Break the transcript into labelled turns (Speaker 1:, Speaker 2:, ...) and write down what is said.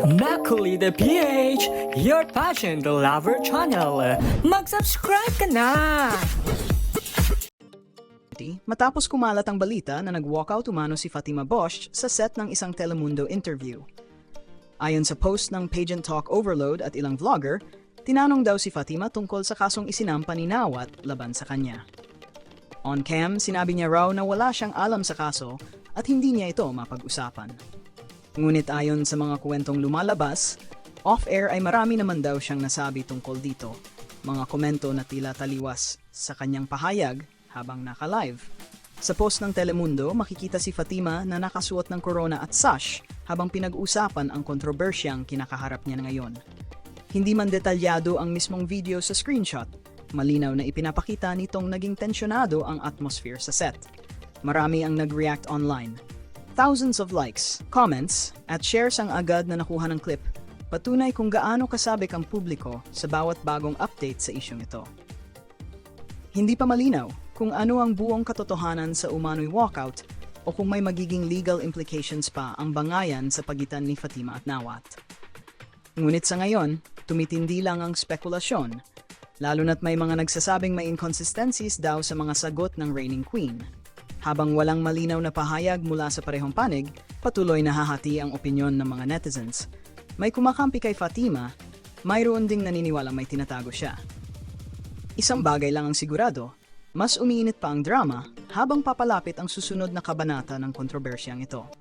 Speaker 1: Makuli the PH, your passion the lover channel. Mag-subscribe ka na!
Speaker 2: matapos kumalat ang balita na nag-walkout umano si Fatima Bosch sa set ng isang Telemundo interview. Ayon sa post ng Pageant Talk Overload at ilang vlogger, tinanong daw si Fatima tungkol sa kasong isinampa ni Nawat laban sa kanya. On cam, sinabi niya raw na wala siyang alam sa kaso at hindi niya ito mapag-usapan. Ngunit ayon sa mga kwentong lumalabas, off-air ay marami naman daw siyang nasabi tungkol dito, mga komento na tila taliwas sa kanyang pahayag habang naka-live. Sa post ng Telemundo, makikita si Fatima na nakasuot ng corona at sash habang pinag-usapan ang kontrobersyang kinakaharap niya ngayon. Hindi man detalyado ang mismong video sa screenshot, malinaw na ipinapakita nitong naging tensyonado ang atmosphere sa set. Marami ang nag-react online. Thousands of likes, comments, at shares ang agad na nakuha ng clip. Patunay kung gaano kasabik ang publiko sa bawat bagong update sa isyong ito. Hindi pa malinaw kung ano ang buong katotohanan sa umano'y walkout o kung may magiging legal implications pa ang bangayan sa pagitan ni Fatima at Nawat. Ngunit sa ngayon, tumitindi lang ang spekulasyon, lalo na't may mga nagsasabing may inconsistencies daw sa mga sagot ng reigning queen. Habang walang malinaw na pahayag mula sa parehong panig, patuloy na hahati ang opinyon ng mga netizens. May kumakampi kay Fatima, mayroon ding naniniwalang may tinatago siya. Isang bagay lang ang sigurado, mas umiinit pa ang drama habang papalapit ang susunod na kabanata ng kontrobersyang ito.